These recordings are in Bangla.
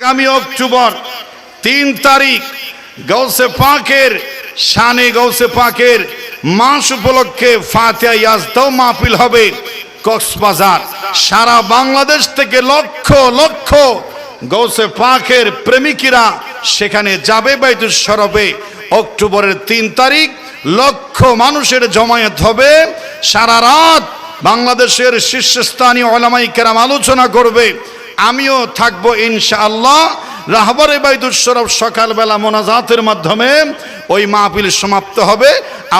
আগামী অক্টোবর তিন তারিখ গৌসে পাকের, শানে গৌসে পাকের মাস উপলক্ষে ফাতিয়া ইয়াজদাও মাহফিল হবে কক্সবাজার। সারা বাংলাদেশ থেকে লক্ষ লক্ষ গৌসে পাকের প্রেমিকিরা সেখানে যাবে বাইতুল সরবে অক্টোবরের তিন তারিখ লক্ষ মানুষের জমায়েত হবে। সারা রাত বাংলাদেশের শীর্ষস্থানীয় ওলামাই কেরাম আলোচনা করবে। আমিও থাকব ইনশাআল্লাহ। রাহবরে বাইদুর সরব সকালবেলা মোনাজাতের মাধ্যমে ওই মাহফিল সমাপ্ত হবে।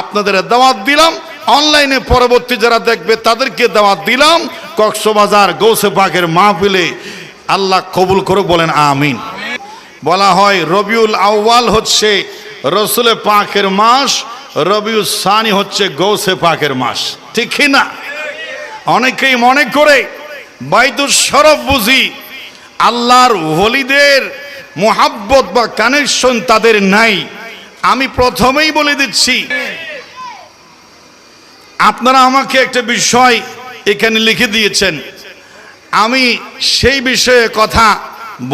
আপনাদের দাওয়াত দিলাম। অনলাইনে পরবর্তী যারা দেখবে তাদেরকে দাওয়াত দিলাম। কক্সবাজার গৌসে পাকের মাহফিলে আল্লাহ কবুল করুক বলেন আমিন। বলা হয় রবিউল আউয়াল হচ্ছে রসুলে পাকের মাস, রবিউল সানি হচ্ছে গৌসে পাকের মাস। ঠিক না? অনেকেই মনে করে বাইদুর সরব বুঝি, আল্লাহর হলিদের মোহাব্বত বা কানেকশন তাদের নাই। আমি প্রথমেই বলে দিচ্ছি, আপনারা আমাকে একটা বিষয় এখানে লিখে দিয়েছেন। আমি সেই বিষয়ে কথা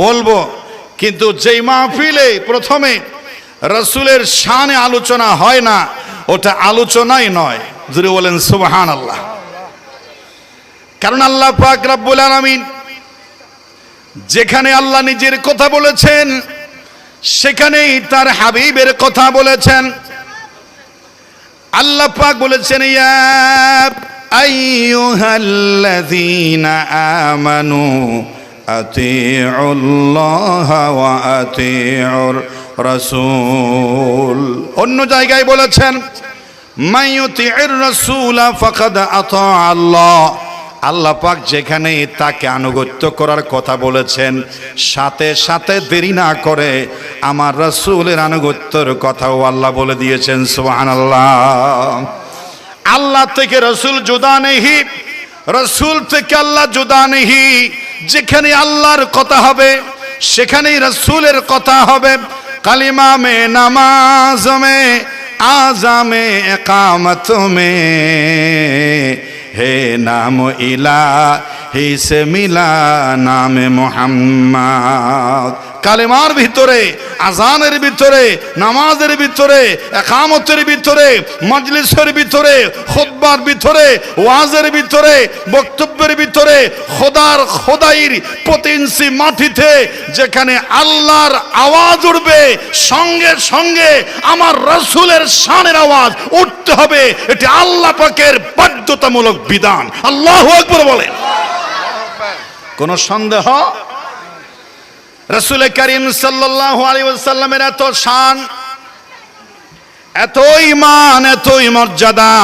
বলব, কিন্তু যেই মাহফিলে প্রথমে রসুলের শানে আলোচনা হয় না, ওটা আলোচনাই নয়। যদি বলেন সুবাহান আল্লাহ কারণ আল্লাহ পাক রাব্বুল আলামিন যেখানে আল্লাহ নিজের কথা বলেছেন, সেখানেই তার হাবিবের কথা বলেছেন। আল্লাহ পাক বলেছেন, ইয়া আইয়ুহাল্লাযীনা আমানু আতিউল্লাহ অন্য জায়গায় বলেছেন মাইয়ুতিউর রাসূলা ফাকাদ আতা আল্লাহ আল্লাহ পাক যেখানে তাকে আনুগত্য করার কথা বলেছেন, সাথে সাথে দেরি না করে আমার রসুলের আনুগত্যর কথাও আল্লাহ বলে দিয়েছেন সোহান আল্লাহ আল্লাহ থেকে রসুল জুদা নেহি, রসুল থেকে আল্লাহ জুদা নেহি। যেখানে আল্লাহর কথা হবে, সেখানেই রসুলের কথা হবে। কালিমা মে, নামাজ মে আজামে একামত মে। হে নাম ইলা হি সে মিলা নামে মোহাম্মদ। কালেমার ভিতরে, আজানের ভিতরে, নামাজের ভিতরে, একামতের ভিতরে, মজলিসের ভিতরে খোদবার ভিতরে, ওয়াজের ভিতরে, বক্তব্যের ভিতরে, খোদার খোদাইর প্রতি ইঞ্চি মাটিতে যেখানে আল্লাহর আওয়াজ উঠবে, সঙ্গে সঙ্গে আমার রসুলের শানের আওয়াজ উঠতে হবে। এটি আল্লাহ পাকের বাধ্যতামূলক বিধান। আল্লাহ আকবর বলেন। কোন সন্দেহ? রসুল করিম সাল্লামের এত শান, এত ইমান এতই মর্যাদা।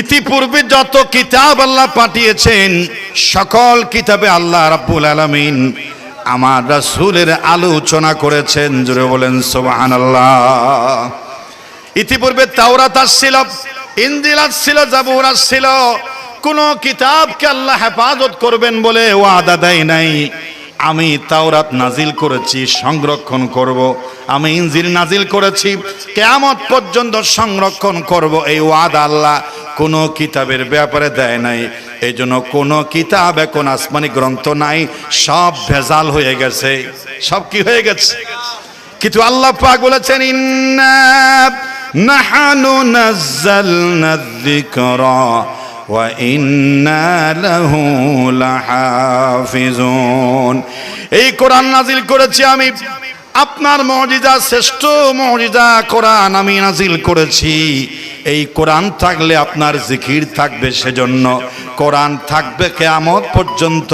ইতিপূর্বে যত কিতাব আল্লাহ পাঠিয়েছেন, সকল কিতাবে আল্লাহ রাব্বুল আলামিন আমার রাসূলের আলোচনা করেছেন। জুড়ে বলেন, সুবহানাল্লাহ। ইতিপূর্বে তাওরাত আসছিল, ইনজিল আসছিল, জাবুর আসছিল কোন কিতাবকে আল্লাহ হেফাজত করবেন বলে ওয়াদা দেয় নাই। আমি তাওরাত নাজিল করেছি, সংরক্ষণ করব। আমি ইনজিল নাজিল করেছি, কেয়ামত পর্যন্ত সংরক্ষণ করব। এই ওয়াদা আল্লাহ কোন কিতাবের ব্যাপারে দেয় নাই। এই জন্য কোনো কিতাব এখন আসমানি গ্রন্থ নাই, সব ভেজাল হয়ে গেছে। সব কি হয়ে গেছে? কিন্তু আল্লাহ পাক বলেছেন, ইন্না নাহানু নাযালনা যিকরা। এই কোরআন নাজিল করেছি আমি। আপনার মজিজা, শ্রেষ্ঠ মজিজা কোরআন আমি নাজিল করেছি। এই কোরআন থাকলে আপনার জিকির থাকবে সেজন্য। কোরআন থাকবে কেয়ামত পর্যন্ত।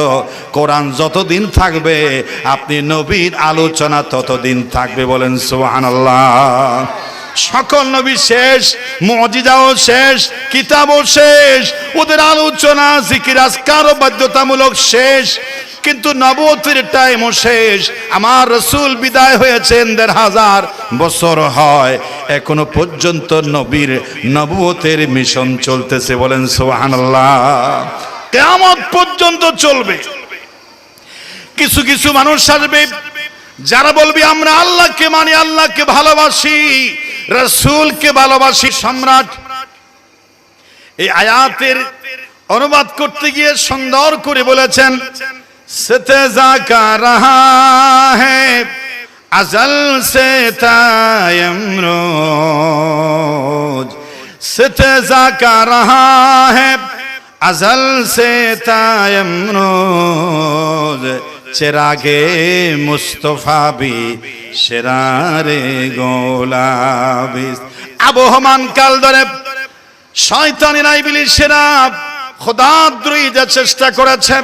কোরআন যতদিন থাকবে, আপনি নবীর আলোচনা ততদিন থাকবে বলেন সুবহানাল্লাহ। সকল নবী শেষ মজিদাও শেষ, কিতাবও শেষ, ওদের আলোচনা, জিকির, আজকারও বাধ্যতামূলক শেষ, কিন্তু নবতির টাইমও শেষ। আমার রসুল বিদায় হয়েছেন দেড় হাজার বছর হয়, এখনও পর্যন্ত নবীর নবতের মিশন চলতেছে, বলেন সোহানাল্লাহ কেমন পর্যন্ত চলবে। কিছু কিছু মানুষ আসবে, যারা বলবে, আমরা আল্লাহকে মানি, আল্লাহকে ভালোবাসি। রসুলকে ভালোবাসি সম্রাট। এই আয়াতের অনুবাদ করতে গিয়ে সুন্দর করে বলেছেন আজল সে তায়মরোজ ستزا کا رہا চেরাগে মুস্তফাবি সেরারে গোলাবি। আবহমান কাল ধরে শয়তানিরা ইবলিস সেরা খোদাদ্রোহী যা চেষ্টা করেছে,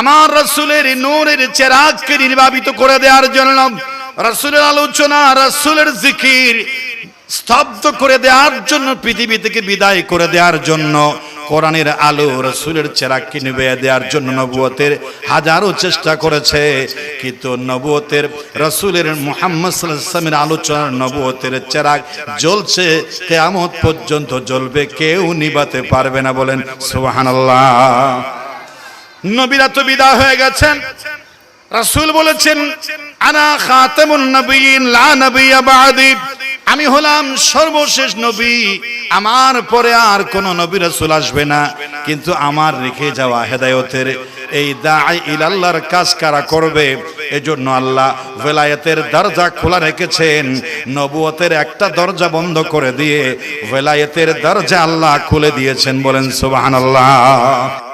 আমার রসুলের নূরের চেরাগকে নির্বাবিত করে দেওয়ার জন্য, রসুলের আলোচনা, রসুলের জিকির স্তব্ধ করে দেওয়ার জন্য, পৃথিবী থেকে বিদায় করে দেওয়ার জন্য কোরআনের আলো রসুলের চেরাগকে নিবে দেওয়ার জন্য নবুয়তের হাজারো চেষ্টা করেছে। কিন্তু নবুয়তের রসুলের মোহাম্মদ সাল্লামের আলোচনার নবুয়তের চেরাগ জ্বলছে। কেয়ামত পর্যন্ত জ্বলবে, কেউ নিবাতে পারবে না বলেন সুবহানাল্লাহ। নবীরা তো বিদায় হয়ে গেছেন। রাসূল বলেছেন, আনা খাতামুন নবিয়িন লা নবিয়্যা বাদি। আমি হলাম সর্বশেষ নবী। আমার পরে আর কোন নবী রাসূল আসবে না। কিন্তু আমার রেখে যাওয়া হেদায়তের এই দাই ইলাল্লাহর কাজ কারা করবে? এজন্য আল্লাহ ভেলায়েতের দরজা খোলা রেখেছেন। নবুয়তের একটা দরজা বন্ধ করে দিয়ে ভেলায়েতের দরজা আল্লাহ খুলে দিয়েছেন বলেন সুবহানাল্লাহ।